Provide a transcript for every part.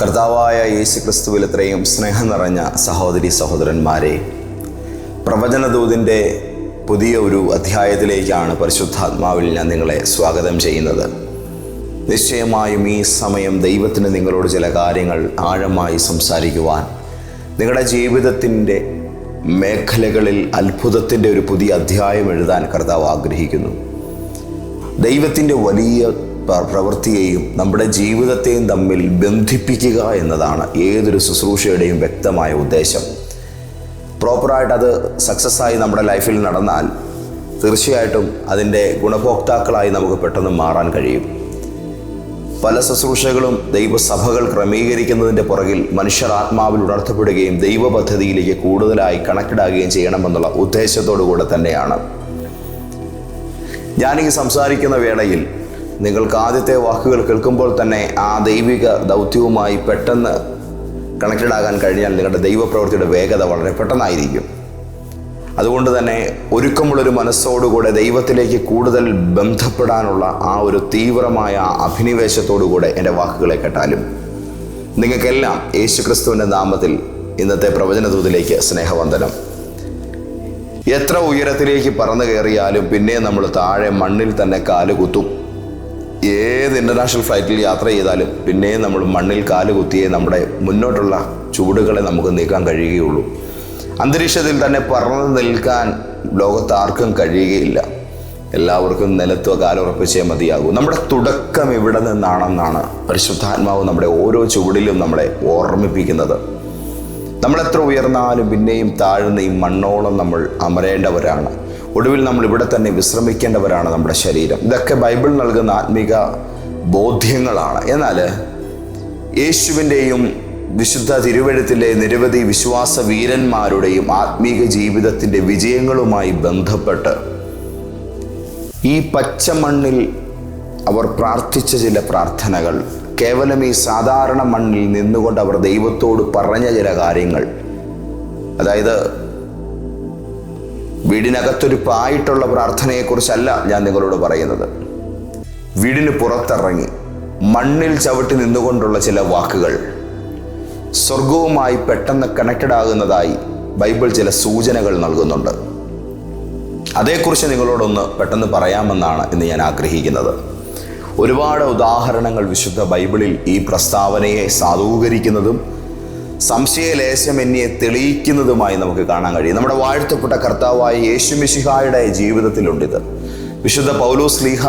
കർത്താവായ യേശു ക്രിസ്തുവിൽ ഇത്രയും സ്നേഹം നിറഞ്ഞ സഹോദരി സഹോദരന്മാരെ പ്രവചനദൂതിന്റെ പുതിയ ഒരു അധ്യായത്തിലേക്കാണ് പരിശുദ്ധാത്മാവിൽ ഞാൻ നിങ്ങളെ സ്വാഗതം ചെയ്യുന്നത്. നിശ്ചയമായും ഈ സമയം ദൈവത്തിന് നിങ്ങളോട് ചില കാര്യങ്ങൾ ആഴമായി സംസാരിക്കുവാൻ നിങ്ങളുടെ ജീവിതത്തിന്റെ മേഖലകളിൽ അത്ഭുതത്തിന്റെ ഒരു പുതിയ അധ്യായം എഴുതാൻ കർത്താവ് ആഗ്രഹിക്കുന്നു. ദൈവത്തിന്റെ വലിയ പ്രവൃത്തിയെയും നമ്മുടെ ജീവിതത്തെയും തമ്മിൽ ബന്ധിപ്പിക്കുക എന്നതാണ് ഏതൊരു ശുശ്രൂഷയുടെയും വ്യക്തമായ ഉദ്ദേശം. പ്രോപ്പറായിട്ട് അത് സക്സസ് ആയി നമ്മുടെ ലൈഫിൽ നടന്നാൽ തീർച്ചയായിട്ടും അതിന്റെ ഗുണഭോക്താക്കളായി നമുക്ക് പെട്ടെന്ന് മാറാൻ കഴിയും. പല ശുശ്രൂഷകളും ദൈവസഭകൾ ക്രമീകരിക്കുന്നതിന്റെ പുറകിൽ മനുഷ്യർ ആത്മാവിൽ ഉണർത്തപ്പെടുകയും ദൈവ പദ്ധതിയിലേക്ക് കൂടുതലായി കണക്കിടാകുകയും ചെയ്യണമെന്നുള്ള ഉദ്ദേശത്തോടു കൂടെ തന്നെയാണ്. ഞാനീ സംസാരിക്കുന്ന വേളയിൽ നിങ്ങൾക്ക് ആദ്യത്തെ വാക്കുകൾ കേൾക്കുമ്പോൾ തന്നെ ആ ദൈവിക ദൗത്യവുമായി പെട്ടെന്ന് കണക്റ്റഡ് ആകാൻ കഴിഞ്ഞാൽ നിങ്ങളുടെ ദൈവപ്രവൃത്തിയുടെ വേഗത വളരെ പെട്ടെന്നായിരിക്കും. അതുകൊണ്ട് തന്നെ ഒരുക്കമുള്ളൊരു മനസ്സോടുകൂടെ ദൈവത്തിലേക്ക് കൂടുതൽ ബന്ധപ്പെടാനുള്ള ആ ഒരു തീവ്രമായ അഭിനിവേശത്തോടുകൂടെ എന്റെ വാക്കുകളെ കേട്ടാലും നിങ്ങൾക്കെല്ലാം യേശു ക്രിസ്തുവിന്റെ നാമത്തിൽ ഇന്നത്തെ പ്രവചനദൂതിലേക്ക് സ്നേഹവന്ദനം. എത്ര ഉയരത്തിലേക്ക് പറന്നു കയറിയാലും പിന്നെ നമ്മൾ താഴെ മണ്ണിൽ തന്നെ കാൽ കുത്തും ഏത് ഇന്റർനാഷണൽ ഫ്ലൈറ്റിൽ യാത്ര ചെയ്താലും പിന്നെയും നമ്മൾ മണ്ണിൽ കാൽ കുത്തിയേ നമ്മുടെ മുന്നോട്ടുള്ള ചൂടുകളെ നമുക്ക് നീക്കാൻ കഴിയുകയുള്ളൂ. അന്തരീക്ഷത്തിൽ തന്നെ പറന്നു നിൽക്കാൻ ലോകത്ത് ആർക്കും കഴിയുകയില്ല. എല്ലാവർക്കും നിലത്ത് കാലുറപ്പിച്ചേ മതിയാകൂ. നമ്മുടെ തുടക്കം ഇവിടെ നിന്നാണെന്നാണ് പരിശുദ്ധാത്മാവ് നമ്മുടെ ഓരോ ചുവടിലും നമ്മളെ ഓർമ്മിപ്പിക്കുന്നത്. നമ്മളെത്ര ഉയർന്നാലും പിന്നെയും താഴ്ന്ന ഈ മണ്ണോളം നമ്മൾ അമരേണ്ടവരാണ്. ഒടുവിൽ നമ്മൾ ഇവിടെ തന്നെ വിശ്രമിക്കേണ്ടവരാണ് നമ്മുടെ ശരീരം. ഇതൊക്കെ ബൈബിൾ നൽകുന്ന ആത്മീക ബോധ്യങ്ങളാണ്. എന്നാൽ യേശുവിന്റെയും വിശുദ്ധ തിരുവഴുത്തിലെ നിരവധി വിശ്വാസ വീരന്മാരുടെയും ആത്മീക ജീവിതത്തിന്റെ വിജയങ്ങളുമായി ബന്ധപ്പെട്ട് ഈ പച്ചമണ്ണിൽ അവർ പ്രാർത്ഥിച്ച ചില പ്രാർത്ഥനകൾ കേവലം ഈ സാധാരണ മണ്ണിൽ നിന്നുകൊണ്ട് അവർ ദൈവത്തോട് പറഞ്ഞ ചില കാര്യങ്ങൾ. അതായത് വീടിനകത്തൊരു പായിട്ടുള്ള പ്രാർത്ഥനയെക്കുറിച്ചല്ല ഞാൻ നിങ്ങളോട് പറയുന്നത്. വീടിന് പുറത്തിറങ്ങി മണ്ണിൽ ചവിട്ടി നിന്നുകൊണ്ടുള്ള ചില വാക്കുകൾ. സ്വർഗവുമായി പെട്ടെന്ന് കണക്റ്റഡ് ആകുന്നതായി ബൈബിൾ ചില സൂചനകൾ നൽകുന്നുണ്ട്. അതേക്കുറിച്ച് നിങ്ങളോടൊന്ന് പെട്ടെന്ന് പറയാമെന്നാണ് ഇന്ന് ഞാൻ ആഗ്രഹിക്കുന്നത്. ഒരുപാട് ഉദാഹരണങ്ങൾ വിശുദ്ധ ബൈബിളിൽ ഈ പ്രസ്താവനയെ സാധൂകരിക്കുന്നതും സംശയലേശമെന്നിയെ തെളിയിക്കുന്നതുമായി നമുക്ക് കാണാൻ കഴിയും. നമ്മുടെ വാഴ്ത്തപ്പെട്ട കർത്താവായ യേശു മിശിഹായുടെ ജീവിതത്തിലുണ്ടിത്. വിശുദ്ധ പൗലോസ് ലീഹ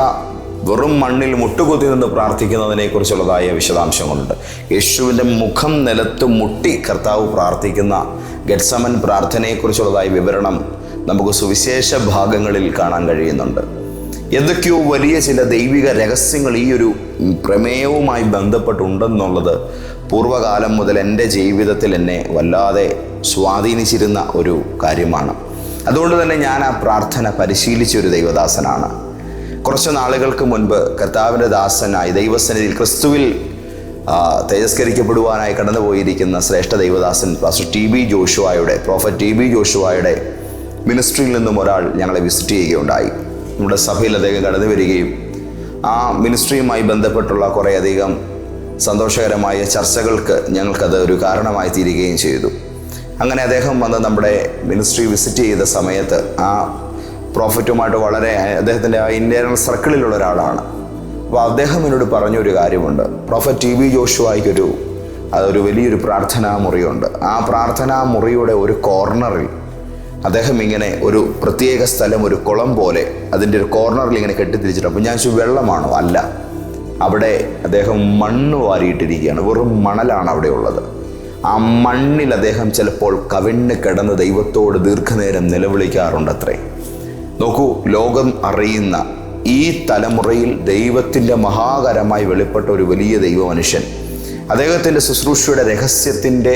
വെറും മണ്ണിൽ മുട്ടുകുത്തി നിന്ന് പ്രാർത്ഥിക്കുന്നതിനെ കുറിച്ചുള്ളതായ വിശദാംശങ്ങളുണ്ട്. യേശുവിന്റെ മുഖം നിലത്ത് മുട്ടി കർത്താവ് പ്രാർത്ഥിക്കുന്ന ഗഡ്സമൻ പ്രാർത്ഥനയെക്കുറിച്ചുള്ളതായ വിവരണം നമുക്ക് സുവിശേഷ ഭാഗങ്ങളിൽ കാണാൻ കഴിയുന്നുണ്ട്. എന്തൊക്കെയോ വലിയ ചില ദൈവിക രഹസ്യങ്ങൾ ഈ ഒരു പ്രമേയവുമായി ബന്ധപ്പെട്ടുണ്ടെന്നുള്ളത് പൂർവകാലം മുതൽ എന്റെ ജീവിതത്തിൽ എന്നെ വല്ലാതെ സ്വാധീനിച്ചിരുന്ന ഒരു കാര്യമാണ്. അതുകൊണ്ട് തന്നെ ഞാൻ ആ പ്രാർത്ഥന പരിശീലിച്ച ഒരു ദൈവദാസനാണ്. കുറച്ച് നാളുകൾക്ക് മുൻപ് കർത്താവിന്റെ ദാസനായി ദൈവസന്നിധിയിൽ ക്രിസ്തുവിൽ തേജസ്കരിക്കപ്പെടുവാനായി കടന്നുപോയിരിക്കുന്ന ശ്രേഷ്ഠ ദൈവദാസൻ പാസ്റ്റർ ടി ബി ജോഷുവായുടെ പ്രോഫറ്റ് ടി ബി ജോഷുവായുടെ മിനിസ്ട്രിയിൽ നിന്നും ഒരാൾ ഞങ്ങളെ വിസിറ്റ് ചെയ്യുകയുണ്ടായി. നമ്മുടെ സഭയിൽ അദ്ദേഹം കടന്നു വരികയും ആ മിനിസ്ട്രിയുമായി ബന്ധപ്പെട്ടുള്ള കുറേയധികം സന്തോഷകരമായ ചർച്ചകൾക്ക് ഞങ്ങൾക്കത് ഒരു കാരണമായി തീരുകയും ചെയ്തു. അങ്ങനെ അദ്ദേഹം വന്ന് നമ്മുടെ മിനിസ്ട്രി വിസിറ്റ് ചെയ്ത സമയത്ത് ആ പ്രോഫിറ്റുമായിട്ട് വളരെ അദ്ദേഹത്തിന്റെ ആ ഇന്റേർണൽ സർക്കിളിലുള്ള ഒരാളാണ്. അപ്പോൾ അദ്ദേഹം എന്നോട് പറഞ്ഞൊരു കാര്യമുണ്ട്. പ്രോഫറ്റ് ടി വി ജോഷുവായിക്കൊരു അതൊരു വലിയൊരു പ്രാർത്ഥനാ മുറിയുണ്ട് ആ പ്രാർത്ഥനാ മുറിയുടെ ഒരു കോർണറിൽ അദ്ദേഹം ഇങ്ങനെ ഒരു പ്രത്യേക സ്ഥലം ഒരു കുളം പോലെ അതിന്റെ ഒരു കോർണറിൽ ഇങ്ങനെ കെട്ടിത്തിരിച്ചിട്ടുണ്ട്. അപ്പോൾ ഞാൻ വെള്ളമാണോ? അല്ല. അവിടെ അദ്ദേഹം മണ്ണ് വാരിയിട്ടിരിക്കുകയാണ്. വെറും മണലാണ് അവിടെ ഉള്ളത്. ആ മണ്ണിൽ അദ്ദേഹം ചിലപ്പോൾ കവിണ്ണ് കിടന്ന് ദൈവത്തോട് ദീർഘനേരം നിലവിളിക്കാറുണ്ട് അത്രേ നോക്കൂ ലോകം അറിയുന്ന ഈ തലമുറയിൽ ദൈവത്തിന്റെ മഹാകരമായി വെളിപ്പെട്ട ഒരു വലിയ ദൈവ മനുഷ്യൻ അദ്ദേഹത്തിന്റെ ശുശ്രൂഷയുടെ രഹസ്യത്തിന്റെ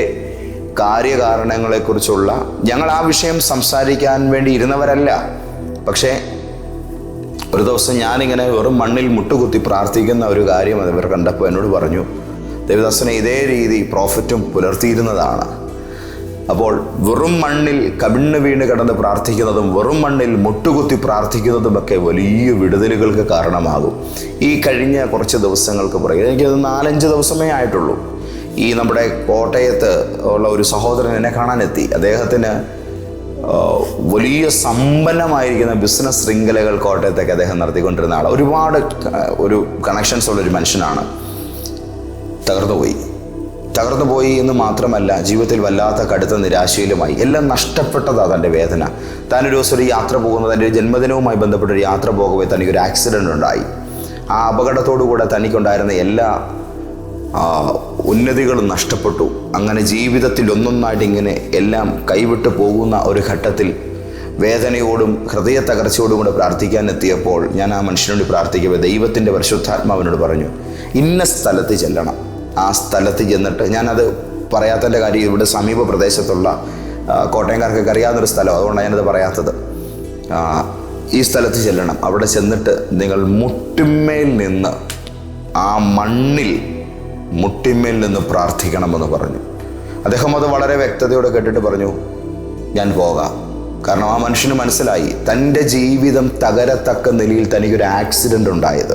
കാര്യകാരണങ്ങളെക്കുറിച്ചുള്ള ഞങ്ങൾ ആ വിഷയം സംസാരിക്കാൻ വേണ്ടി ഇരുന്നവരല്ല. പക്ഷേ ഒരു ദിവസം ഞാനിങ്ങനെ വെറും മണ്ണിൽ മുട്ടുകുത്തി പ്രാർത്ഥിക്കുന്ന ഒരു കാര്യം ഇവർ കണ്ടപ്പോൾ എന്നോട് പറഞ്ഞു ദേവദാസനെ ഇതേ രീതി പ്രോഫിറ്റും പുലർത്തിയിരുന്നതാണ്. അപ്പോൾ വെറും മണ്ണിൽ കവിണ്ണ് വീണ് കിടന്ന് പ്രാർത്ഥിക്കുന്നതും വെറും മണ്ണിൽ മുട്ടുകുത്തി പ്രാർത്ഥിക്കുന്നതുമൊക്കെ വലിയ വിടുതലുകൾക്ക് കാരണമാകും. ഈ കഴിഞ്ഞ കുറച്ച് ദിവസങ്ങൾക്ക് പുറകെ എനിക്കത് നാലഞ്ച് ദിവസമേ ആയിട്ടുള്ളൂ. ഈ നമ്മുടെ കോട്ടയത്ത് ഉള്ള ഒരു സഹോദരൻ എന്നെ കാണാനെത്തി. അദ്ദേഹത്തിന് വലിയ സമ്പന്നമായിരിക്കുന്ന ബിസിനസ് ശൃംഖലകൾ കോട്ടയത്തേക്ക് അദ്ദേഹം നടത്തിക്കൊണ്ടിരുന്ന ആൾ ഒരുപാട് ഒരു കണക്ഷൻസ് ഉള്ള ഒരു മനുഷ്യനാണ്. തകർന്നുപോയി തകർന്നുപോയി എന്ന് മാത്രമല്ല ജീവിതത്തിൽ വല്ലാത്ത കടുത്ത നിരാശയിലുമായി. എല്ലാം നഷ്ടപ്പെട്ടതാ തന്റെ വേദന. താനൊരു ദിവസം ഒരു യാത്ര പോകുന്നത് തന്റെ ജന്മദിനവുമായി ബന്ധപ്പെട്ട ഒരു യാത്ര തനിക്ക് ഒരു ആക്സിഡന്റ് ഉണ്ടായി. ആ അപകടത്തോടു കൂടെ തനിക്കുണ്ടായിരുന്ന എല്ലാ ഉന്നതികളും നഷ്ടപ്പെട്ടു. അങ്ങനെ ജീവിതത്തിൽ ഒന്നൊന്നായിട്ട് ഇങ്ങനെ എല്ലാം കൈവിട്ട് പോകുന്ന ഒരു ഘട്ടത്തിൽ വേദനയോടും ഹൃദയ തകർച്ചയോടും കൂടെ പ്രാർത്ഥിക്കാൻ എത്തിയപ്പോൾ ഞാൻ ആ മനുഷ്യനോട് പ്രാർത്ഥിക്കുമ്പോൾ ദൈവത്തിന്റെ പരിശുദ്ധാത്മാവിനോട് പറഞ്ഞു ഇന്ന സ്ഥലത്ത് ചെല്ലണം. ആ സ്ഥലത്ത് ചെന്നിട്ട് ഞാനത് പറയാത്തതിന്റെ കാര്യം ഇവിടെ സമീപ പ്രദേശത്തുള്ള കോട്ടയംകാർക്കൊക്കെ അറിയാവുന്നൊരു സ്ഥലം. അതുകൊണ്ടാണ് ഞാനത് പറയാത്തത്. ഈ സ്ഥലത്ത് ചെല്ലണം. അവിടെ ചെന്നിട്ട് നിങ്ങൾ മുട്ടിന്മേൽ നിന്ന് ആ മണ്ണിൽ മുട്ടിന്മേൽ നിന്ന് പ്രാർത്ഥിക്കണമെന്ന് പറഞ്ഞു. അദ്ദേഹം അത് വളരെ വ്യക്തതയോടെ കേട്ടിട്ട് പറഞ്ഞു ഞാൻ പോകാം. കാരണം ആ മനുഷ്യന് മനസ്സിലായി തന്റെ ജീവിതം തകരത്തക്ക നിലയിൽ തനിക്കൊരു ആക്സിഡന്റ് ഉണ്ടായത്.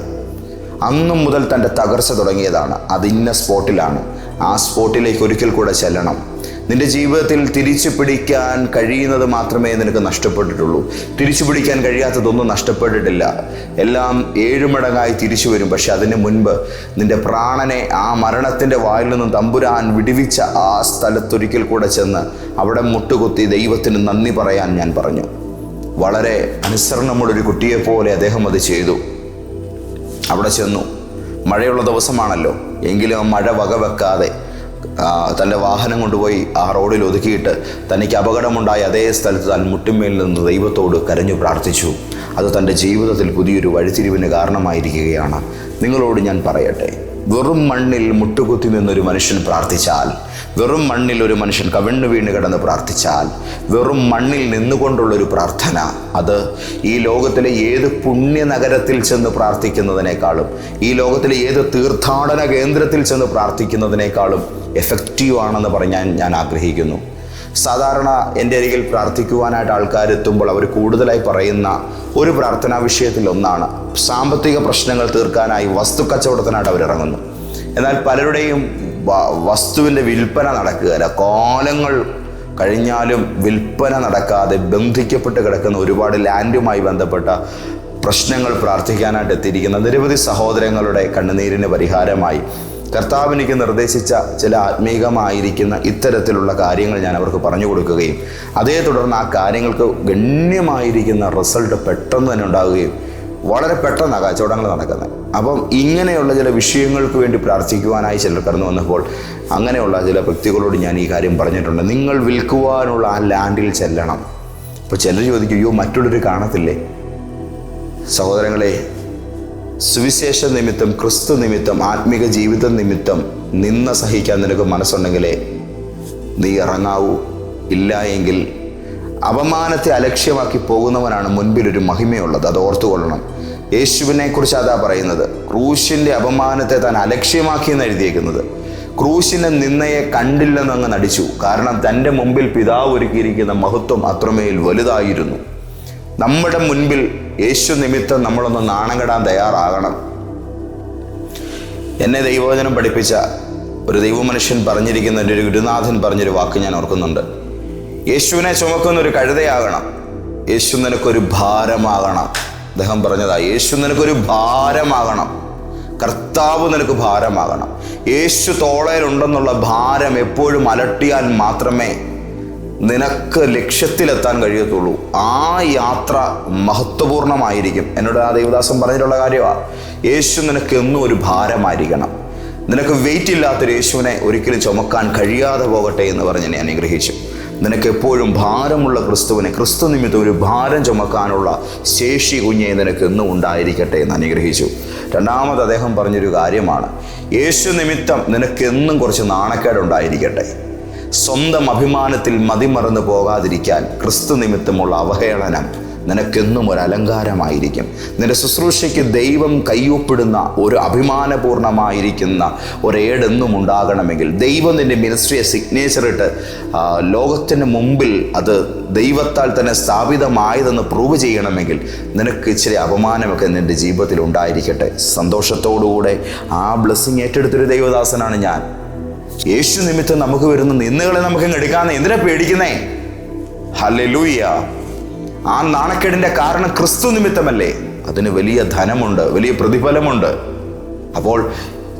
അന്നും മുതൽ തന്റെ തകർച്ച തുടങ്ങിയതാണ്. അത് ഇന്ന സ്പോട്ടിലാണ്. ആ സ്പോട്ടിലേക്ക് ഒരിക്കൽ കൂടെ ചെല്ലണം. നിന്റെ ജീവിതത്തിൽ തിരിച്ചു പിടിക്കാൻ കഴിയുന്നത് മാത്രമേ നിനക്ക് നഷ്ടപ്പെട്ടിട്ടുള്ളൂ. തിരിച്ചു പിടിക്കാൻ കഴിയാത്തതൊന്നും നഷ്ടപ്പെട്ടിട്ടില്ല. എല്ലാം ഏഴുമടങ്ങായി തിരിച്ചു വരും. പക്ഷെ അതിന് മുൻപ് നിന്റെ പ്രാണനെ ആ മരണത്തിന്റെ വായിൽ നിന്നും തമ്പുരാൻ വിടുവിച്ച ആ സ്ഥലത്തൊരിക്കൽ കൂടെ ചെന്ന് അവിടെ മുട്ടുകുത്തി ദൈവത്തിന് നന്ദി പറയാൻ ഞാൻ പറഞ്ഞു. വളരെ അനുസരണമുള്ളൊരു കുട്ടിയെപ്പോലെ അദ്ദേഹം അത് ചെയ്തു. അവിടെ ചെന്നു. മഴയുള്ള ദിവസമാണല്ലോ. എങ്കിലും മഴ വകവെക്കാതെ തന്റെ വാഹനം കൊണ്ടുപോയി ആ റോഡിൽ ഒതുക്കിയിട്ട് തനിക്ക് അപകടമുണ്ടായ അതേ സ്ഥലത്ത് താൻ മുട്ടുമേൽ നിന്ന് ദൈവത്തോട് കരഞ്ഞു പ്രാർത്ഥിച്ചു. അത് തന്റെ ജീവിതത്തിൽ പുതിയൊരു വഴിത്തിരിവിന് കാരണമായിരിക്കുകയാണ്. നിങ്ങളോട് ഞാൻ പറയട്ടെ വെറും മണ്ണിൽ മുട്ടുകുത്തി നിന്നൊരു മനുഷ്യൻ പ്രാർത്ഥിച്ചാൽ വെറും മണ്ണിൽ ഒരു മനുഷ്യൻ കവിണ്ണു വീണ് കിടന്ന് പ്രാർത്ഥിച്ചാൽ വെറും മണ്ണിൽ നിന്നുകൊണ്ടുള്ളൊരു പ്രാർത്ഥന. അത് ഈ ലോകത്തിലെ ഏത് പുണ്യ നഗരത്തിൽ ചെന്ന് പ്രാർത്ഥിക്കുന്നതിനേക്കാളും ഈ ലോകത്തിലെ ഏത് തീർത്ഥാടന കേന്ദ്രത്തിൽ ചെന്ന് പ്രാർത്ഥിക്കുന്നതിനേക്കാളും എഫക്റ്റീവ് ആണെന്ന് പറഞ്ഞാൽ ഞാൻ ആഗ്രഹിക്കുന്നു. സാധാരണ എന്റെ അരികിൽ പ്രാർത്ഥിക്കുവാനായിട്ട് ആൾക്കാർ എത്തുമ്പോൾ അവർ കൂടുതലായി പറയുന്ന ഒരു പ്രാർത്ഥനാ വിഷയത്തിൽ ഒന്നാണ്. സാമ്പത്തിക പ്രശ്നങ്ങൾ തീർക്കാനായി വസ്തു കച്ചവടത്തിനായിട്ട് അവരിറങ്ങുന്നു. എന്നാൽ പലരുടെയും വസ്തുവിന്റെ വിൽപ്പന നടക്കുകയില്ല കാലങ്ങൾ കഴിഞ്ഞാലും വിൽപ്പന നടക്കാതെ ബന്ധിക്കപ്പെട്ട് കിടക്കുന്ന ഒരുപാട് ലാൻഡുമായി ബന്ധപ്പെട്ട പ്രശ്നങ്ങൾ പ്രാർത്ഥിക്കാനായിട്ട് എത്തിയിരിക്കുന്ന നിരവധി സഹോദരങ്ങളുടെ കണ്ണുനീരിന് പരിഹാരമായി. കർത്താവ് എനിക്ക് നിർദ്ദേശിച്ച ചില ആത്മീകമായിരിക്കുന്ന ഇത്തരത്തിലുള്ള കാര്യങ്ങൾ ഞാൻ അവർക്ക് പറഞ്ഞു കൊടുക്കുകയും അതേ തുടർന്ന് ആ കാര്യങ്ങൾക്ക് ഗണ്യമായിരിക്കുന്ന റിസൾട്ട് പെട്ടെന്ന് തന്നെ ഉണ്ടാകുകയും വളരെ പെട്ടെന്നാണ് കച്ചവടങ്ങൾ നടക്കുന്നത്. അപ്പം ഇങ്ങനെയുള്ള ചില വിഷയങ്ങൾക്ക് വേണ്ടി പ്രാർത്ഥിക്കുവാനായി ചിലർ കടന്നു വന്നപ്പോൾ അങ്ങനെയുള്ള ചില വ്യക്തികളോട് ഞാൻ ഈ കാര്യം പറഞ്ഞിട്ടുണ്ട്. നിങ്ങൾ വിൽക്കുവാനുള്ള ആ ലാൻഡിൽ ചെല്ലണം. അപ്പോൾ ചിലർ ചോദിക്കും അയ്യോ മറ്റുള്ളവർ കാണത്തില്ലേ? സഹോദരങ്ങളെ സുവിശേഷ നിമിത്തം ക്രിസ്തു നിമിത്തം ആത്മീക ജീവിത നിമിത്തം നിന്ന സഹിക്കാൻ നിനക്ക് മനസ്സുണ്ടെങ്കിലേ നീ ഇറങ്ങാവൂ. ഇല്ല എങ്കിൽ അപമാനത്തെ അലക്ഷ്യമാക്കി പോകുന്നവനാണ് മുൻപിലൊരു മഹിമയുള്ളത്. അത് ഓർത്തുകൊള്ളണം. യേശുവിനെ കുറിച്ച് അതാ പറയുന്നത്. ക്രൂശിന്റെ അപമാനത്തെ താൻ അലക്ഷ്യമാക്കി എന്ന് എഴുതിയേക്കുന്നത്. ക്രൂശിന്റെ നിന്നയെ കണ്ടില്ലെന്ന് അങ്ങ് നടിച്ചു. കാരണം തന്റെ മുമ്പിൽ പിതാവ് ഒരുക്കിയിരിക്കുന്ന മഹത്വം അത്രമേൽ വലുതായിരുന്നു. നമ്മുടെ മുൻപിൽ യേശു നിമിത്തം നമ്മളൊന്ന് നാണം കെടാൻ തയ്യാറാകണം. എന്നെ ദൈവവചനം പഠിപ്പിച്ച ഒരു ദൈവമനുഷ്യൻ പറഞ്ഞിരിക്കുന്ന ഒരു ഗുരുനാഥൻ പറഞ്ഞൊരു വാക്ക് ഞാൻ ഓർക്കുന്നുണ്ട്. യേശുവിനെ ചുമക്കുന്ന ഒരു കഴുതയാകണം. യേശു നിനക്കൊരു ഭാരമാകണം. അദ്ദേഹം പറഞ്ഞതാ യേശു നിനക്കൊരു ഭാരമാകണം. കർത്താവ് നിനക്ക് ഭാരമാകണം. യേശു തോളയിലുണ്ടെന്നുള്ള ഭാരം എപ്പോഴും അലട്ടിയാൽ മാത്രമേ നിനക്ക് ലക്ഷ്യത്തിലെത്താൻ കഴിയത്തുള്ളൂ. ആ യാത്ര മഹത്വപൂർണമായിരിക്കും. എന്നോട് ആ ദേവദാസൻ പറഞ്ഞിട്ടുള്ള കാര്യമാണ് യേശു നിനക്ക് എന്നും ഒരു ഭാരമായിരിക്കണം. നിനക്ക് വെയിറ്റ് ഇല്ലാത്തൊരു യേശുവിനെ ഒരിക്കലും ചുമക്കാൻ കഴിയാതെ പോകട്ടെ എന്ന് പറഞ്ഞ് ഞാൻ അനുഗ്രഹിച്ചു. നിനക്ക് എപ്പോഴും ഭാരമുള്ള ക്രിസ്തുവിനെ ക്രിസ്തു നിമിത്തം ഒരു ഭാരം ചുമക്കാനുള്ള ശേഷി കുഞ്ഞെ നിനക്ക് എന്നും ഉണ്ടായിരിക്കട്ടെ എന്ന് അനുഗ്രഹിച്ചു. രണ്ടാമത് അദ്ദേഹം പറഞ്ഞൊരു കാര്യമാണ്. യേശു നിമിത്തം നിനക്ക് എന്നും കുറച്ച് നാണക്കേടുണ്ടായിരിക്കട്ടെ സ്വന്തം അഭിമാനത്തിൽ മതിമറന്നു പോകാതിരിക്കാൻ ക്രിസ്തു നിമിത്തമുള്ള അവഹേളനം നിനക്കെന്നും ഒരു അലങ്കാരമായിരിക്കും നിന്റെ ശുശ്രൂഷയ്ക്ക് ദൈവം കയ്യൊപ്പിടുന്ന ഒരു അഭിമാനപൂർണമായിരിക്കുന്ന ഒരേടെന്നും ഉണ്ടാകണമെങ്കിൽ ദൈവം നിന്റെ മിനിസ്ട്രിയെ സിഗ്നേച്ചർ ഇട്ട് ലോകത്തിന് മുമ്പിൽ അത് ദൈവത്താൽ തന്നെ സ്ഥാപിതമായതെന്ന് പ്രൂവ് ചെയ്യണമെങ്കിൽ നിനക്ക് ഇച്ചിരി അപമാനമൊക്കെ നിന്റെ ജീവിതത്തിൽ ഉണ്ടായിരിക്കട്ടെ. സന്തോഷത്തോടുകൂടെ ആ ബ്ലെസ്സിങ് ഏറ്റെടുത്തൊരു ദൈവദാസനാണ് ഞാൻ. യേശു നിമിത്തം നമുക്ക് വരുന്ന നിന്നുകളെ നമുക്ക് എടുക്കാന്ന് എന്തിനാ പേടിക്കുന്നേ? ഹല്ലേലൂയ ആ നാണക്കേടിന്റെ കാരണം ക്രിസ്തു നിമിത്തമല്ലേ? അതിന് വലിയ ധനമുണ്ട് വലിയ പ്രതിഫലമുണ്ട്. അപ്പോൾ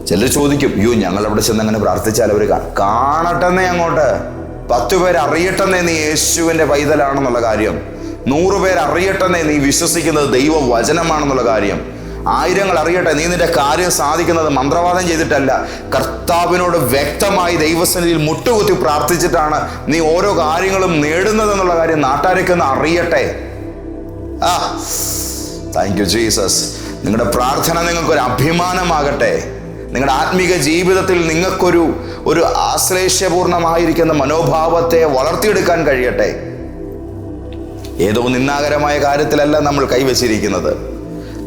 ചിലർ ചോദിക്കും അയ്യോ ഞങ്ങൾ അവിടെ ചെന്ന് അങ്ങനെ പ്രാർത്ഥിച്ചാൽ അവർ കാണട്ടെന്നേ അങ്ങോട്ട്. പത്തു പേര് അറിയട്ടെന്നേ നീ യേശുവിന്റെ പൈതലാണെന്നുള്ള കാര്യം. നൂറുപേർ അറിയട്ടെന്നേ നീ വിശ്വസിക്കുന്നത് ദൈവ വചനമാണെന്നുള്ള കാര്യം. ആയിരങ്ങൾ അറിയട്ടെ നീ നിന്റെ കാര്യം സാധിക്കുന്നത് മന്ത്രവാദം ചെയ്തിട്ടല്ല. കർത്താവിനോട് വ്യക്തമായി ദൈവസന്നിധിയിൽ മുട്ടുകുത്തി പ്രാർത്ഥിച്ചിട്ടാണ് നീ ഓരോ കാര്യങ്ങളും നേടുന്നതെന്നുള്ള കാര്യം നാട്ടാരൊക്കെ ഒന്ന് അറിയട്ടെ. ആ താങ്ക് യു ജീസസ് നിങ്ങളുടെ പ്രാർത്ഥന നിങ്ങൾക്കൊരു അഭിമാനമാകട്ടെ. നിങ്ങളുടെ ആത്മീക ജീവിതത്തിൽ നിങ്ങൾക്കൊരു ഒരു ആശ്ലേഷ്യപൂർണമായിരിക്കുന്ന മനോഭാവത്തെ വളർത്തിയെടുക്കാൻ കഴിയട്ടെ. ഏതോ നിന്നാകരമായ കാര്യത്തിലല്ല നമ്മൾ കൈവച്ചിരിക്കുന്നത്.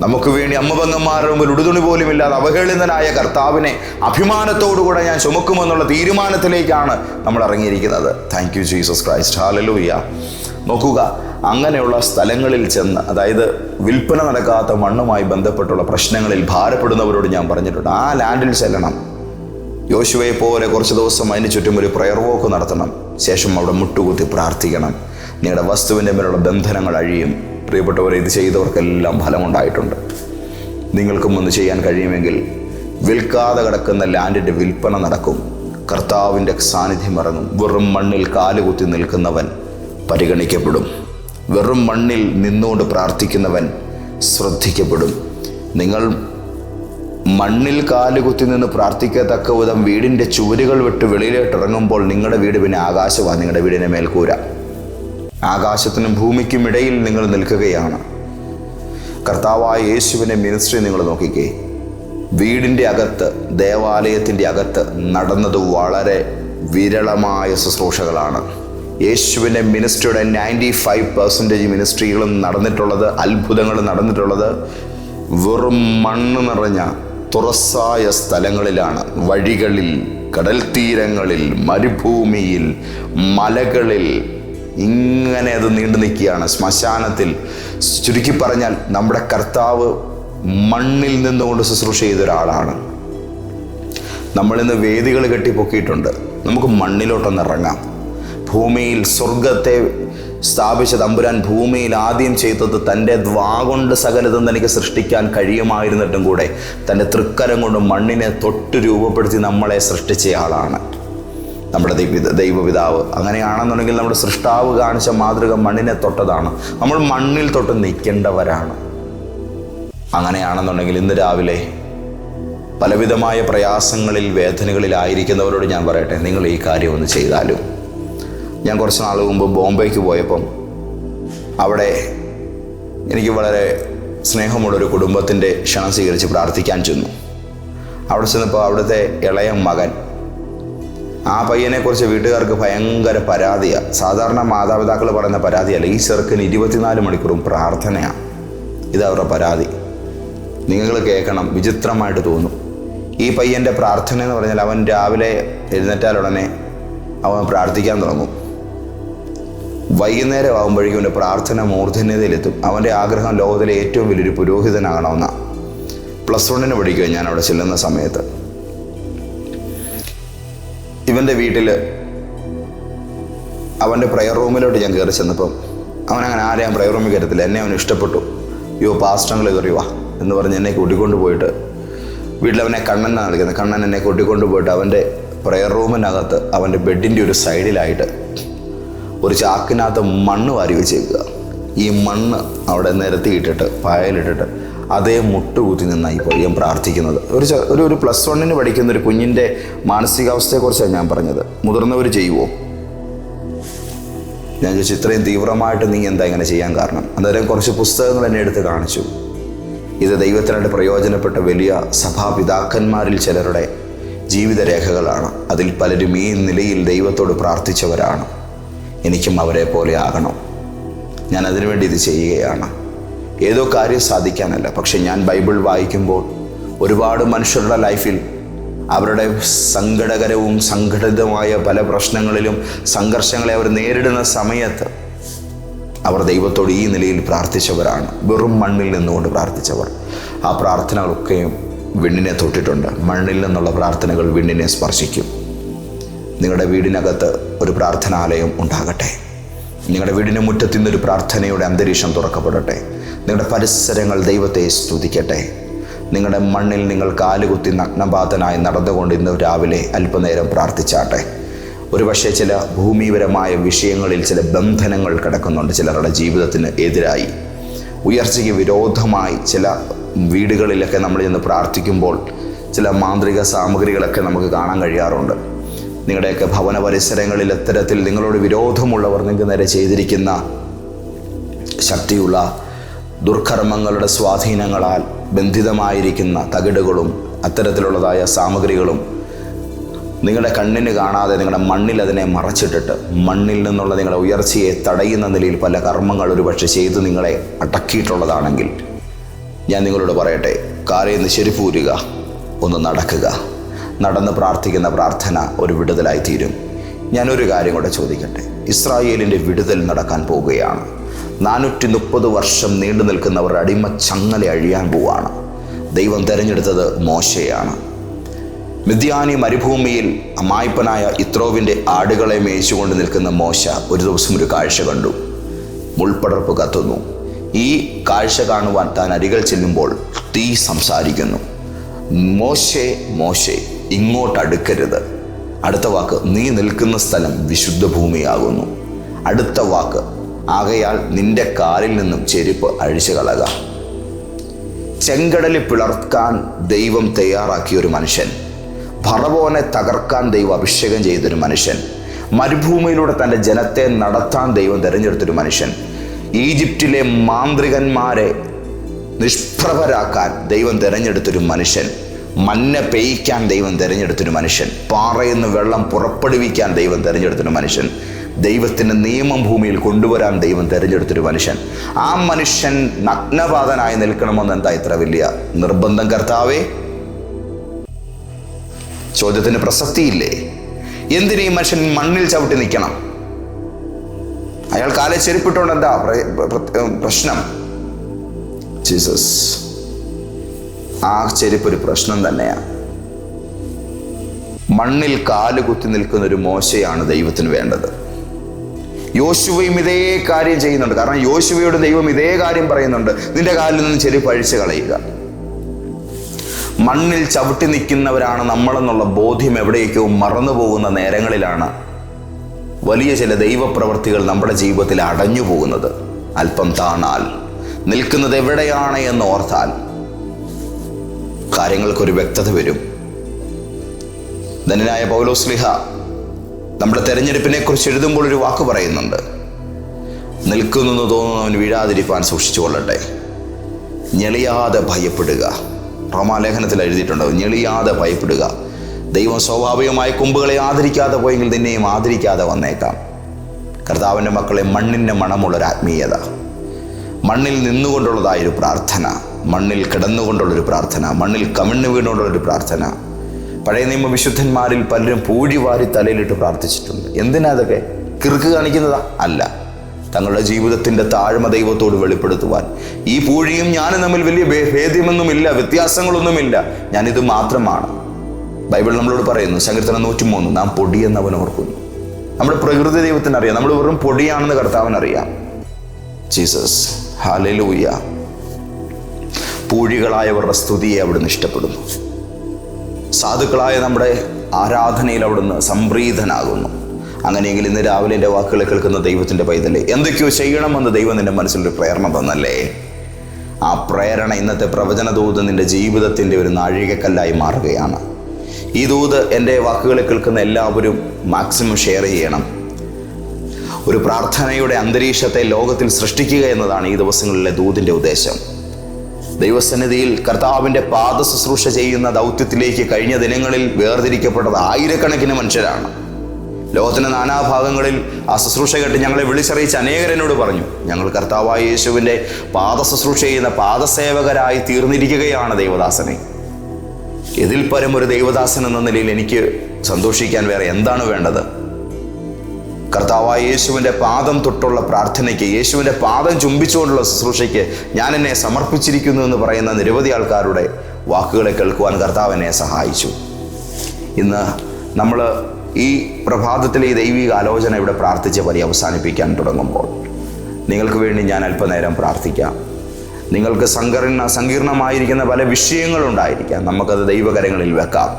നമുക്ക് വേണ്ടി അമ്മപങ്ങന്മാരുടെ മുമ്പിൽ ഉടുതുണി പോലും ഇല്ലാതെ അവഹേളിതനായ കർത്താവിനെ അഭിമാനത്തോടുകൂടെ ഞാൻ ചുമക്കുമെന്നുള്ള തീരുമാനത്തിലേക്കാണ് നമ്മൾ ഇറങ്ങിയിരിക്കുന്നത്. Thank you Jesus Christ hallelujah നോക്കുക അങ്ങനെയുള്ള സ്ഥലങ്ങളിൽ ചെന്ന് അതായത് വിൽപ്പന നടക്കാത്ത മണ്ണുമായി ബന്ധപ്പെട്ടുള്ള പ്രശ്നങ്ങളിൽ ഭാരപ്പെടുന്നവരോട് ഞാൻ പറഞ്ഞിട്ടുണ്ട്. ആ ലാൻഡിൽ ചെല്ലണം. യോശുവയെ പോലെ കുറച്ച് ദിവസം അതിന് ചുറ്റും ഒരു പ്രയർ വോക്ക് നടത്തണം. ശേഷം അവിടെ മുട്ടുകുത്തി പ്രാർത്ഥിക്കണം. നിങ്ങളുടെ വസ്തുവിന്റെ മേലുള്ള ബന്ധനങ്ങൾ അഴിയും. പ്രിയപ്പെട്ടവരെ ഇത് ചെയ്തവർക്കെല്ലാം ഫലമുണ്ടായിട്ടുണ്ട്. നിങ്ങൾക്കും ഒന്ന് ചെയ്യാൻ കഴിയുമെങ്കിൽ വിൽക്കാതെ കിടക്കുന്ന ലാൻഡിന്റെ വിൽപ്പന നടക്കും. കർത്താവിന്റെ സാന്നിധ്യം ഇറങ്ങും. വെറും മണ്ണിൽ കാലുകുത്തി നിൽക്കുന്നവൻ പരിഗണിക്കപ്പെടും. വെറും മണ്ണിൽ നിന്നുകൊണ്ട് പ്രാർത്ഥിക്കുന്നവൻ ശ്രദ്ധിക്കപ്പെടും. നിങ്ങൾ മണ്ണിൽ കാലുകുത്തി നിന്ന് പ്രാർത്ഥിക്കത്തക്ക വിധം വീടിന്റെ ചുവരുകൾ വിട്ട് വെളിയിലോട്ട് ഇറങ്ങുമ്പോൾ നിങ്ങളുടെ വീട് പിന്നെ ആകാശമാണ് നിങ്ങളുടെ വീടിന്റെ മേൽക്കൂര ആകാശത്തിനും ഭൂമിക്കും ഇടയിൽ നിങ്ങൾ നിൽക്കുകയാണ്. കർത്താവായ യേശുവിന്റെ മിനിസ്ട്രി നിങ്ങൾ നോക്കിക്കേ. വീടിന്റെ അകത്ത് ദേവാലയത്തിന്റെ അകത്ത് നടന്നത് വളരെ വിരളമായ ശുശ്രൂഷകളാണ്. യേശുവിന്റെ മിനിസ്ട്രിയുടെ നയന്റി ഫൈവ് പെർസെന്റേജ് മിനിസ്ട്രികളും നടന്നിട്ടുള്ളത് അത്ഭുതങ്ങൾ നടന്നിട്ടുള്ളത് വെറും മണ്ണ് നിറഞ്ഞ തുറസായ സ്ഥലങ്ങളിലാണ്. വഴികളിൽ കടൽ തീരങ്ങളിൽ മരുഭൂമിയിൽ മലകളിൽ ഇങ്ങനെ അത് നീണ്ടു നിൽക്കുകയാണ്. ശ്മശാനത്തിൽ ചുരുക്കി പറഞ്ഞാൽ നമ്മുടെ കർത്താവ് മണ്ണിൽ നിന്നുകൊണ്ട് ശുശ്രൂഷ ചെയ്ത ഒരാളാണ്. നമ്മളിന്ന് വേദികൾ കെട്ടിപ്പൊക്കിയിട്ടുണ്ട്. നമുക്ക് മണ്ണിലോട്ടൊന്ന് ഇറങ്ങാം. ഭൂമിയിൽ സ്വർഗത്തെ സ്ഥാപിച്ച തമ്പുരാൻ ഭൂമിയിൽ ആദ്യം ചെയ്തത് തന്റെ ദ്വാ കൊണ്ട് സകലതും തനിക്ക് സൃഷ്ടിക്കാൻ കഴിയുമായിരുന്നിട്ടും കൂടെ തന്റെ തൃക്കരം കൊണ്ട് മണ്ണിനെ തൊട്ട് രൂപപ്പെടുത്തി നമ്മളെ സൃഷ്ടിച്ചയാളാണ് നമ്മുടെ ദൈവ ദൈവപിതാവ്. അങ്ങനെയാണെന്നുണ്ടെങ്കിൽ നമ്മുടെ സൃഷ്ടാവ് കാണിച്ച മാതൃക മണ്ണിനെ തൊട്ടതാണ്. നമ്മൾ മണ്ണിൽ തൊട്ട് നിൽക്കേണ്ടവരാണ്. അങ്ങനെയാണെന്നുണ്ടെങ്കിൽ ഇന്ന് രാവിലെ പലവിധമായ പ്രയാസങ്ങളിൽ വേദനകളിലായിരിക്കുന്നവരോട് ഞാൻ പറയട്ടെ നിങ്ങൾ ഈ കാര്യം ഒന്ന് ചെയ്താലും. ഞാൻ കുറച്ച് നാൾ മുമ്പ് ബോംബെക്ക് പോയപ്പം അവിടെ എനിക്ക് വളരെ സ്നേഹമുള്ളൊരു കുടുംബത്തിന്റെ ക്ഷണം സ്വീകരിച്ച് പ്രാർത്ഥിക്കാൻ ചെന്നു. അവിടെ ചെന്നപ്പോൾ അവിടുത്തെ ഇളയ മകൻ ആ പയ്യനെക്കുറിച്ച് വീട്ടുകാർക്ക് ഭയങ്കര പരാതിയാണ് സാധാരണ മാതാപിതാക്കൾ പറയുന്ന പരാതിയല്ല ഈ ചെറുക്കന് ഇരുപത്തിനാല് മണിക്കൂറും പ്രാർത്ഥനയാണ് ഇത് അവരുടെ പരാതി. നിങ്ങൾ കേൾക്കണം വിചിത്രമായിട്ട് തോന്നും. ഈ പയ്യന്റെ പ്രാർത്ഥന എന്ന് പറഞ്ഞാൽ അവൻ രാവിലെ എഴുന്നേറ്റാൽ ഉടനെ അവൻ പ്രാർത്ഥിക്കാൻ തുടങ്ങും. വൈകുന്നേരം ആകുമ്പോഴേക്കും അവന്റെ പ്രാർത്ഥന മൂർധന്യതയിലെത്തും. അവന്റെ ആഗ്രഹം ലോകത്തിലെ ഏറ്റവും വലിയൊരു പുരോഹിതനാകണമെന്നാണ് പ്ലസ് വണ്ണിന് പഠിക്കുക ഞാൻ അവിടെ ചെല്ലുന്ന സമയത്ത്. ഇവന്റെ വീട്ടിൽ അവന്റെ പ്രയർ റൂമിലോട്ട് ഞാൻ കയറി ചെന്നപ്പം അവൻ അങ്ങനെ ആരെയും പ്രയർ റൂമിൽ കയറത്തില്ല എന്നെ അവന് ഇഷ്ടപ്പെട്ടു. യോ പാസ്റ്റങ്ങൾ കയറി വാ എന്ന് പറഞ്ഞ് എന്നെ കൂട്ടിക്കൊണ്ട് പോയിട്ട് വീട്ടിലവനെ കണ്ണൻ എന്നാണ് വിളിക്കുന്നത് കണ്ണൻ എന്നെ കൂട്ടിക്കൊണ്ട് പോയിട്ട് അവന്റെ പ്രയർ റൂമിനകത്ത് അവന്റെ ബെഡിന്റെ ഒരു സൈഡിലായിട്ട് ഒരു ചാക്കിനകത്ത് മണ്ണ് വാരി വെച്ചേക്കുക. ഈ മണ്ണ് അവിടെ നിരത്തിയിട്ടിട്ട് പായലിട്ടിട്ട് അതേ മുട്ടുകുത്തി നിന്നായി ഇപ്പോൾ ഞാൻ പ്രാർത്ഥിക്കുന്നത്. ഒരു ഒരു ഒരു പ്ലസ് വണ്ണിന് പഠിക്കുന്ന ഒരു കുഞ്ഞിന്റെ മാനസികാവസ്ഥയെക്കുറിച്ചാണ് ഞാൻ പറഞ്ഞത്. മുതിർന്നവർ ചെയ്യുമോ ഞാൻ ചോദിച്ചു ഇത്രയും തീവ്രമായിട്ട് നീ എന്താ ഇങ്ങനെ ചെയ്യാൻ കാരണം? അന്നേരം കുറച്ച് പുസ്തകങ്ങൾ എന്നെ എടുത്ത് കാണിച്ചു. ഇത് ദൈവത്തിനായിട്ട് പ്രയോജനപ്പെട്ട വലിയ സഭാപിതാക്കന്മാരിൽ ചിലരുടെ ജീവിതരേഖകളാണ്. അതിൽ പലരും ഈ നിലയിൽ ദൈവത്തോട് പ്രാർത്ഥിച്ചവരാണ്. എനിക്കും അവരെ പോലെ ആകണം. ഞാൻ അതിനുവേണ്ടി ഇത് ചെയ്യുകയാണ്. ഏതോ കാര്യം സാധിക്കാനല്ല. പക്ഷെ ഞാൻ ബൈബിൾ വായിക്കുമ്പോൾ ഒരുപാട് മനുഷ്യരുടെ ലൈഫിൽ അവരുടെ സങ്കടകരവും സംഘടിതമായ പല പ്രശ്നങ്ങളിലും സംഘർഷങ്ങളെ അവർ നേരിടുന്ന സമയത്ത് അവർ ദൈവത്തോട് ഈ നിലയിൽ പ്രാർത്ഥിച്ചവരാണ്. വെറും മണ്ണിൽ നിന്നുകൊണ്ട് പ്രാർത്ഥിച്ചവർ. ആ പ്രാർത്ഥനകളൊക്കെയും വിണ്ണിനെ തൊട്ടിട്ടുണ്ട്. മണ്ണിൽ നിന്നുള്ള പ്രാർത്ഥനകൾ വിണ്ണിനെ സ്പർശിക്കും. നിങ്ങളുടെ വീടിനകത്ത് ഒരു പ്രാർത്ഥനാലയം ഉണ്ടാകട്ടെ. നിങ്ങളുടെ വീടിന് മുറ്റത്തു നിന്നൊരു പ്രാർത്ഥനയുടെ അന്തരീക്ഷം തുറക്കപ്പെടട്ടെ. നിങ്ങളുടെ പരിസരങ്ങൾ ദൈവത്തെ സ്തുതിക്കട്ടെ. നിങ്ങളുടെ മണ്ണിൽ നിങ്ങൾ കാലുകുത്തി നഗ്നപാതനായി നടന്നുകൊണ്ട് ഇന്ന് രാവിലെ അല്പനേരം പ്രാർത്ഥിച്ചാട്ടെ. ഒരുപക്ഷെ ചില ഭൂമിപരമായ വിഷയങ്ങളിൽ ചില ബന്ധനങ്ങൾ കിടക്കുന്നുണ്ട് ചിലരുടെ ജീവിതത്തിന് എതിരായി. ഉയർച്ചയ്ക്ക് വിരോധമായി ചില വീടുകളിലൊക്കെ നമ്മൾ ഇന്ന് പ്രാർത്ഥിക്കുമ്പോൾ ചില മാന്ത്രിക സാമഗ്രികളൊക്കെ നമുക്ക് കാണാൻ കഴിയാറുണ്ട്. നിങ്ങളുടെയൊക്കെ ഭവന പരിസരങ്ങളിൽ അത്തരത്തിൽ നിങ്ങളോട് വിരോധമുള്ളവർ നിങ്ങൾക്ക് നേരെ ചെയ്തിരിക്കുന്ന ശക്തിയുള്ള ദുർക്കർമ്മങ്ങളുടെ സ്വാധീനങ്ങളാൽ ബന്ധിതമായിരിക്കുന്ന തകിടുകളും അത്തരത്തിലുള്ളതായ സാമഗ്രികളും നിങ്ങളുടെ കണ്ണിന് കാണാതെ നിങ്ങളുടെ മണ്ണിൽ അതിനെ മറച്ചിട്ടിട്ട് മണ്ണിൽ നിന്നുള്ള നിങ്ങളുടെ ഉയർച്ചയെ തടയുന്ന നിലയിൽ പല കർമ്മങ്ങൾ ഒരുപക്ഷെ ചെയ്ത് നിങ്ങളെ അടക്കിയിട്ടുള്ളതാണെങ്കിൽ ഞാൻ നിങ്ങളോട് പറയട്ടെ കാലയിൽ നിന്ന് ശരിപ്പൂരുക ഒന്ന് നടക്കുക. നടന്ന് പ്രാർത്ഥിക്കുന്ന പ്രാർത്ഥന ഒരു വിടുതലായി തീരും ഞാനൊരു കാര്യം കൂടെ ചോദിക്കട്ടെ ഇസ്രായേലിന്റെ വിടുതൽ നടക്കാൻ പോവുകയാണ്. നാനൂറ്റി മുപ്പത് വർഷം നീണ്ടു നിൽക്കുന്ന അവരുടെ അടിമ ചങ്ങല അഴിയാൻ പോവാണ്. ദൈവം തിരഞ്ഞെടുത്തത് മോശയാണ്. മിഥ്യാനി മരുഭൂമിയിൽ അമായ്പനായ ഇത്രോവിന്റെ ആടുകളെ മേയിച്ചുകൊണ്ട് നിൽക്കുന്ന മോശ ഒരു ദിവസം ഒരു കാഴ്ച കണ്ടു. മുൾപ്പടർപ്പ് കത്തുന്നു. ഈ കാഴ്ച കാണുവാൻ താൻ അരികൾ ചെല്ലുമ്പോൾ തീ സംസാരിക്കുന്നു. മോശെ മോശെ ഇങ്ങോട്ട് അടുക്കരുത്. അടുത്ത വാക്ക് നീ നിൽക്കുന്ന സ്ഥലം വിശുദ്ധ ഭൂമിയാകുന്നു. അടുത്ത വാക്ക് ആകയാൽ നിന്റെ കാലിൽ നിന്നും ചെരുപ്പ് അഴിച്ചു കളക. ചെങ്കടലിൽ പിളർക്കാൻ ദൈവം തയ്യാറാക്കിയ ഒരു മനുഷ്യൻ ഭറവോനെ തകർക്കാൻ ദൈവം അഭിഷേകം ചെയ്തൊരു മനുഷ്യൻ മരുഭൂമിയിലൂടെ തന്റെ ജനത്തെ നടത്താൻ ദൈവം തിരഞ്ഞെടുത്തൊരു മനുഷ്യൻ ഈജിപ്റ്റിലെ മാന്ത്രികന്മാരെ നിഷ്പ്രഭരാക്കാൻ ദൈവം തിരഞ്ഞെടുത്തൊരു മനുഷ്യൻ മഞ്ഞ പെയ്യ്ക്കാൻ ദൈവം തിരഞ്ഞെടുത്തൊരു മനുഷ്യൻ പാറയിൽ നിന്ന് വെള്ളം പുറപ്പെടുവിക്കാൻ ദൈവം തിരഞ്ഞെടുത്തൊരു മനുഷ്യൻ ദൈവത്തിന്റെ നിയമം ഭൂമിയിൽ കൊണ്ടുവരാൻ ദൈവം തിരഞ്ഞെടുത്തൊരു മനുഷ്യൻ. ആ മനുഷ്യൻ നഗ്നപാതനായി നിൽക്കണമെന്ന് എന്താ ഇത്ര വലിയ നിർബന്ധം കർത്താവേ? ചോദ്യത്തിന് പ്രസക്തിയില്ലേ? എന്തിനീ മനുഷ്യൻ മണ്ണിൽ ചവിട്ടി നിൽക്കണം? അയാൾ കാലെ ചെരുപ്പിട്ടുകൊണ്ട് എന്താ പ്ര- പ്ര- പ്രശ്നം? ജീസസ് ആ ചെരുപ്പ് ഒരു പ്രശ്നം തന്നെയാണ് മണ്ണിൽ കാൽ കുത്തി നിൽക്കുന്ന ഒരു മോശയാണ് ദൈവത്തിന് വേണ്ടത്. യോശുവയും ഇതേ കാര്യം ചെയ്യുന്നുണ്ട്. കാരണം യോശുവയുടെ ദൈവം ഇതേ കാര്യം പറയുന്നുണ്ട്. നിന്റെ കാലിൽ നിന്ന് ചെറിയ പഴിച്ചു കളയുക. മണ്ണിൽ ചവിട്ടി നിൽക്കുന്നവരാണ് നമ്മളെന്നുള്ള ബോധ്യം എവിടേക്കോ മറന്നു പോകുന്ന നേരങ്ങളിലാണ് വലിയ ചില ദൈവപ്രവൃത്തികൾ നമ്മുടെ ജീവിതത്തിൽ അടഞ്ഞു പോകുന്നത്. അല്പം താണാൽ. നിൽക്കുന്നത് എവിടെയാണ് എന്ന് ഓർത്താൽ കാര്യങ്ങൾക്കൊരു വ്യക്തത വരും. ധനനായ പൗലോസ്ലിഹ നമ്മുടെ തെരഞ്ഞെടുപ്പിനെ കുറിച്ച് എഴുതുമ്പോൾ ഒരു വാക്ക് പറയുന്നുണ്ട്. നിൽക്കുന്നു തോന്നുന്നവൻ വീഴാതിരിക്കാൻ സൂക്ഷിച്ചു കൊള്ളട്ടെ ഞെളിയാതെ ഭയപ്പെടുക. റോമാലേഖനത്തിൽ എഴുതിയിട്ടുണ്ടാവും ഞെളിയാതെ ഭയപ്പെടുക. ദൈവം സ്വാഭാവികമായി കൊമ്പുകളെ ആദരിക്കാതെ പോയെങ്കിൽ നിന്നെയും ആദരിക്കാതെ വന്നേക്കാം. കർത്താവിന്റെ മക്കളെ മണ്ണിന്റെ മണമുള്ളൊരു ആത്മീയത. മണ്ണിൽ നിന്നുകൊണ്ടുള്ളതായൊരു പ്രാർത്ഥന. മണ്ണിൽ കിടന്നുകൊണ്ടുള്ളൊരു പ്രാർത്ഥന. മണ്ണിൽ കമിഴ്ന്നു വീണുകൊണ്ടുള്ളൊരു പ്രാർത്ഥന. പഴയ നിയമ വിശുദ്ധന്മാരിൽ പലരും പൂഴി വാരി തലയിലിട്ട് പ്രാർത്ഥിച്ചിട്ടുണ്ട്. എന്തിനാ അതൊക്കെ? കിറുക്ക് കാണിക്കുന്നതാ? അല്ല. തങ്ങളുടെ ജീവിതത്തിന്റെ താഴ്മ ദൈവത്തോട് വെളിപ്പെടുത്തുവാൻ. ഈ പൂഴിയും ഞാനും തമ്മിൽ വലിയ ഭേദ്യമൊന്നുമില്ല വ്യത്യാസങ്ങളൊന്നുമില്ല. ഞാനിത് മാത്രമാണ്. ബൈബിൾ നമ്മളോട് പറയുന്നു സങ്കീർത്തനം നൂറ്റിമൂന്ന് നാം പൊടിയെന്നവൻ ഓർക്കുന്നു. നമ്മുടെ പ്രകൃതി ദൈവത്തിന് അറിയാം. നമ്മൾ വെറും പൊടിയാണെന്ന് കർത്താവിനറിയാം ജീസസ് ഹാലലൂയ പൂഴികളായവരുടെ സ്തുതിയെ അവിടുന്ന് ഇഷ്ടപ്പെടുന്നു. സാധുക്കളായ നമ്മുടെ ആരാധനയിൽ അവിടുന്ന് സംപ്രീതനാകുന്നു. അങ്ങനെയെങ്കിൽ ഇന്ന് രാവിലെ എന്റെ വാക്കുകൾ കേൾക്കുന്ന ദൈവത്തിന്റെ പൈതലേ എന്തൊക്കെയോ ചെയ്യണമെന്ന് ദൈവം നിന്റെ മനസ്സിലൊരു പ്രേരണ തന്നല്ലേ? ആ പ്രേരണ ഇന്നത്തെ പ്രവചന ദൂത് നിന്റെ ജീവിതത്തിന്റെ ഒരു നാഴികക്കല്ലായി മാറുകയാണ്. ഈ ദൂത് എന്റെ വാക്കുകൾ കേൾക്കുന്ന എല്ലാവരും മാക്സിമം ഷെയർ ചെയ്യണം. ഒരു പ്രാർത്ഥനയുടെ അന്തരീക്ഷത്തെ ലോകത്തിൽ സൃഷ്ടിക്കുക എന്നതാണ് ഈ ദിവസങ്ങളിലെ ദൂതിന്റെ ഉദ്ദേശം. ദൈവസന്നിധിയിൽ കർത്താവിന്റെ പാദ ശുശ്രൂഷ ചെയ്യുന്ന ദൗത്യത്തിലേക്ക് കഴിഞ്ഞ ദിനങ്ങളിൽ വേർതിരിക്കപ്പെട്ടത് ആയിരക്കണക്കിന് മനുഷ്യരാണ്. ലോകത്തിന്റെ നാനാഭാഗങ്ങളിൽ ആ ശുശ്രൂഷ കേട്ട് ഞങ്ങളെ വിളിച്ചറിയിച്ച് അനേകരനോട് പറഞ്ഞു ഞങ്ങൾ കർത്താവായ യേശുവിന്റെ പാദ ശുശ്രൂഷ ചെയ്യുന്ന പാദസേവകരായി തീർന്നിരിക്കുകയാണ് ദൈവദാസനെ. ഇതിൽ പരം ഒരു ദൈവദാസൻ എന്ന നിലയിൽ എനിക്ക് സന്തോഷിക്കാൻ വേറെ എന്താണ് വേണ്ടത്? കർത്താവായ യേശുവിന്റെ പാദം തൊട്ടുള്ള പ്രാർത്ഥനയ്ക്ക് യേശുവിന്റെ പാദം ചുംബിച്ചുകൊണ്ടുള്ള ശുശ്രൂഷയ്ക്ക് ഞാൻ എന്നെ സമർപ്പിച്ചിരിക്കുന്നു എന്ന് പറയുന്ന നിരവധി ആൾക്കാരുടെ വാക്കുകളെ കേൾക്കുവാൻ കർത്താവ് എന്നെ സഹായിച്ചു. ഇന്ന് നമ്മൾ ഈ പ്രഭാതത്തിലെ ഈ ദൈവിക ആലോചന ഇവിടെ പ്രാർത്ഥിച്ച് പര്യവസാനിപ്പിക്കാൻ തുടങ്ങുമ്പോൾ നിങ്ങൾക്ക് വേണ്ടി ഞാൻ അല്പനേരം പ്രാർത്ഥിക്കാം. നിങ്ങൾക്ക് സങ്കീർണ സങ്കീർണമായിരിക്കുന്ന പല വിഷയങ്ങളുണ്ടായിരിക്കാം. നമുക്കത് ദൈവകരങ്ങളിൽ വെക്കാം.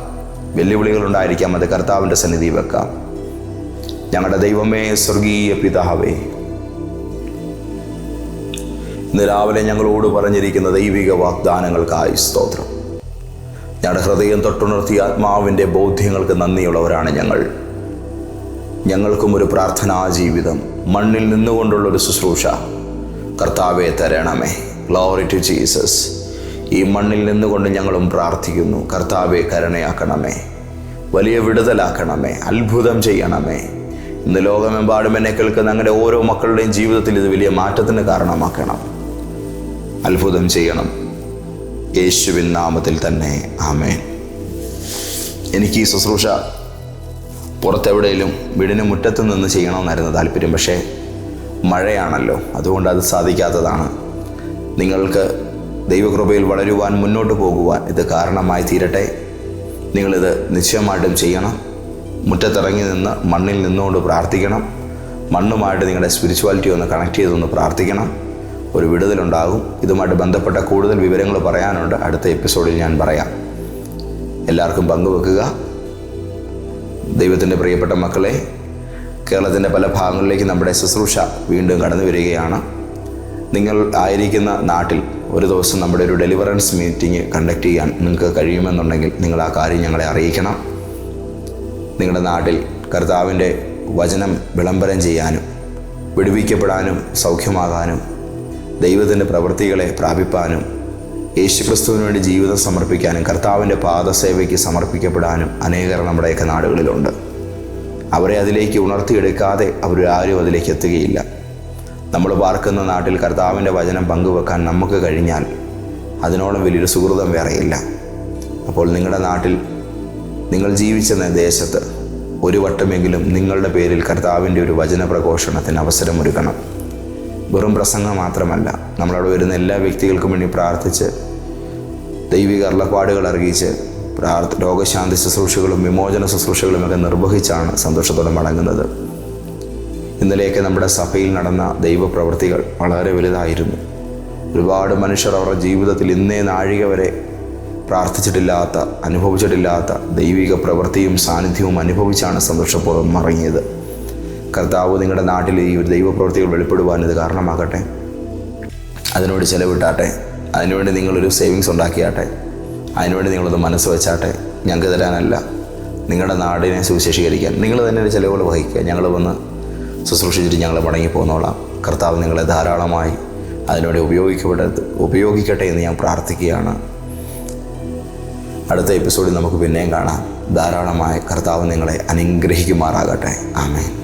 വെല്ലുവിളികളുണ്ടായിരിക്കാം. അത് കർത്താവിന്റെ സന്നിധി വെക്കാം. ഞങ്ങളുടെ ദൈവമേ സ്വർഗീയ പിതാവേ. ഇന്ന് രാവിലെ ഞങ്ങളോട് പറഞ്ഞിരിക്കുന്ന ദൈവിക വാഗ്ദാനങ്ങൾക്കായി സ്തോത്രം. ഞങ്ങളുടെ ഹൃദയം തൊട്ടുണർത്തിയ ആത്മാവിന്റെ ബോധ്യങ്ങൾക്ക് നന്ദിയുള്ളവരാണ് ഞങ്ങൾ. ഞങ്ങൾക്കും ഒരു പ്രാർത്ഥനാ ജീവിതം മണ്ണിൽ നിന്നുകൊണ്ടുള്ളൊരു ശുശ്രൂഷ കർത്താവെ തരണമേ. ഗ്ലോറി ടു ജീസസ് ഈ മണ്ണിൽ നിന്നുകൊണ്ട് ഞങ്ങളും പ്രാർത്ഥിക്കുന്നു. കർത്താവെ കരുണയാക്കണമേ. വലിയ വിടുതലാക്കണമേ. അത്ഭുതം ചെയ്യണമേ. ഇന്ന് ലോകമെമ്പാടും എന്നെ കേൾക്കുന്ന അങ്ങനെ ഓരോ മക്കളുടെയും ജീവിതത്തിൽ ഇത് വലിയ മാറ്റത്തിന് കാരണമാക്കണം. അത്ഭുതം ചെയ്യണം. യേശുവിൻ നാമത്തിൽ തന്നെ. ആമേൻ. എനിക്ക് ഈ ശുശ്രൂഷ പുറത്തെവിടെയും വീടിന് മുറ്റത്ത് നിന്ന് ചെയ്യണമെന്നായിരുന്നു താല്പര്യം. പക്ഷേ മഴയാണല്ലോ. അതുകൊണ്ട് അത് സാധിക്കാത്തതാണ്. നിങ്ങൾക്ക് ദൈവകൃപയിൽ വളരുവാൻ മുന്നോട്ട് പോകുവാൻ ഇത് കാരണമായി തീരട്ടെ. നിങ്ങളിത് നിശ്ചയമായിട്ടും ചെയ്യണം. മുറ്റത്തിറങ്ങി നിന്ന് മണ്ണിൽ നിന്നുകൊണ്ട് പ്രാർത്ഥിക്കണം. മണ്ണുമായിട്ട് നിങ്ങളുടെ സ്പിരിച്വാലിറ്റി ഒന്ന് കണക്ട് ചെയ്തൊന്ന് പ്രാർത്ഥിക്കണം. ഒരു വിടുതലുണ്ടാകും. ഇതുമായിട്ട് ബന്ധപ്പെട്ട കൂടുതൽ വിവരങ്ങൾ പറയാനുണ്ട്. അടുത്ത എപ്പിസോഡിൽ ഞാൻ പറയാം. എല്ലാവർക്കും പങ്കുവെക്കുക. ദൈവത്തിന്റെ പ്രിയപ്പെട്ട മക്കളെ കേരളത്തിന്റെ പല ഭാഗങ്ങളിലേക്ക് നമ്മുടെ ശുശ്രൂഷ വീണ്ടും കടന്നു വരികയാണ്. നിങ്ങൾ ആയിരിക്കുന്ന നാട്ടിൽ ഒരു ദിവസം നമ്മുടെ ഒരു ഡെലിവറൻസ് മീറ്റിംഗ് കണ്ടക്ട് ചെയ്യാൻ നിങ്ങൾക്ക് കഴിയുമെന്നുണ്ടെങ്കിൽ നിങ്ങൾ ആ കാര്യം ഞങ്ങളെ അറിയിക്കണം. നിങ്ങളുടെ നാട്ടിൽ കർത്താവിന്റെ വചനം വിളംബരം ചെയ്യാനും വിടുവിക്കപ്പെടാനും സൗഖ്യമാകാനും ദൈവത്തിന്റെ പ്രവൃത്തികളെ പ്രാപിപ്പാനും യേശുക്രിസ്തുവിന് വേണ്ടി ജീവിതം സമർപ്പിക്കാനും കർത്താവിന്റെ പാദസേവയ്ക്ക് സമർപ്പിക്കപ്പെടാനും അനേകർ നമ്മുടെയൊക്കെ നാടുകളിലുണ്ട്. അവരെ അതിലേക്ക് ഉണർത്തിയെടുക്കാതെ അവരാരും അതിലേക്ക് എത്തുകയില്ല. നമ്മൾ പാർക്കുന്ന നാട്ടിൽ കർത്താവിന്റെ വചനം പങ്കുവെക്കാൻ നമുക്ക് കഴിഞ്ഞാൽ അതിനോളം വലിയൊരു സുഹൃതം വേറെയില്ല. അപ്പോൾ നിങ്ങളുടെ നാട്ടിൽ നിങ്ങൾ ജീവിച്ചെന്ന ദേശത്ത് ഒരു വട്ടമെങ്കിലും നിങ്ങളുടെ പേരിൽ കർത്താവിന്റെ ഒരു വചന പ്രഘോഷണത്തിന് അവസരമൊരുക്കണം വെറും പ്രസംഗം മാത്രമല്ല നമ്മളവിടെ വരുന്ന എല്ലാ വ്യക്തികൾക്കും വേണ്ടി പ്രാർത്ഥിച്ച് ദൈവിക അരുളപ്പാടുകൾ അറിയിച്ച് പ്രാർത്ഥ രോഗശാന്തി ശുശ്രൂഷകളും വിമോചന ശുശ്രൂഷകളും ഒക്കെ നിർവഹിച്ചാണ് സന്തോഷത്തോടെ മടങ്ങുന്നത്. ഇന്നലെയൊക്കെ നമ്മുടെ സഭയിൽ നടന്ന ദൈവപ്രവൃത്തികൾ വളരെ വലുതായിരുന്നു. ഒരുപാട് മനുഷ്യർ അവരുടെ ജീവിതത്തിൽ ഇന്നേ നാഴിക വരെ പ്രാർത്ഥിച്ചിട്ടില്ലാത്ത അനുഭവിച്ചിട്ടില്ലാത്ത ദൈവിക പ്രവൃത്തിയും സാന്നിധ്യവും അനുഭവിച്ചാണ് സന്തോഷപൂർവം മറങ്ങിയത്. കർത്താവ് നിങ്ങളുടെ നാട്ടിൽ ഈ ഒരു ദൈവപ്രവൃത്തികൾ വെളിപ്പെടുവാൻ ഇത് കാരണമാകട്ടെ. അതിനോട് ചിലവിട്ടാട്ടെ. അതിനുവേണ്ടി നിങ്ങളൊരു സേവിങ്സ് ഉണ്ടാക്കിയാട്ടെ. അതിനുവേണ്ടി നിങ്ങളൊന്ന് മനസ്സ് വെച്ചാട്ടെ. ഞങ്ങൾക്ക് തരാനല്ല. നിങ്ങളുടെ നാടിനെ സുവിശേഷീകരിക്കാൻ. നിങ്ങൾ തന്നെ ഒരു ചിലവുകൾ വഹിക്കുക. ഞങ്ങൾ വന്ന് ശുശ്രൂഷിച്ചിട്ട് ഞങ്ങൾ മടങ്ങി പോന്നോളാം. കർത്താവ് നിങ്ങളെ ധാരാളമായി അതിനോട് ഉപയോഗിക്കപ്പെട്ടത് ഉപയോഗിക്കട്ടെ എന്ന് ഞാൻ പ്രാർത്ഥിക്കുകയാണ്. അടുത്ത എപ്പിസോഡിൽ നമുക്ക് പിന്നെയും കാണാം. ധാരാളമായി കർത്താവ് നിങ്ങളെ അനുഗ്രഹിക്കുമാറാകട്ടെ. ആമേൻ.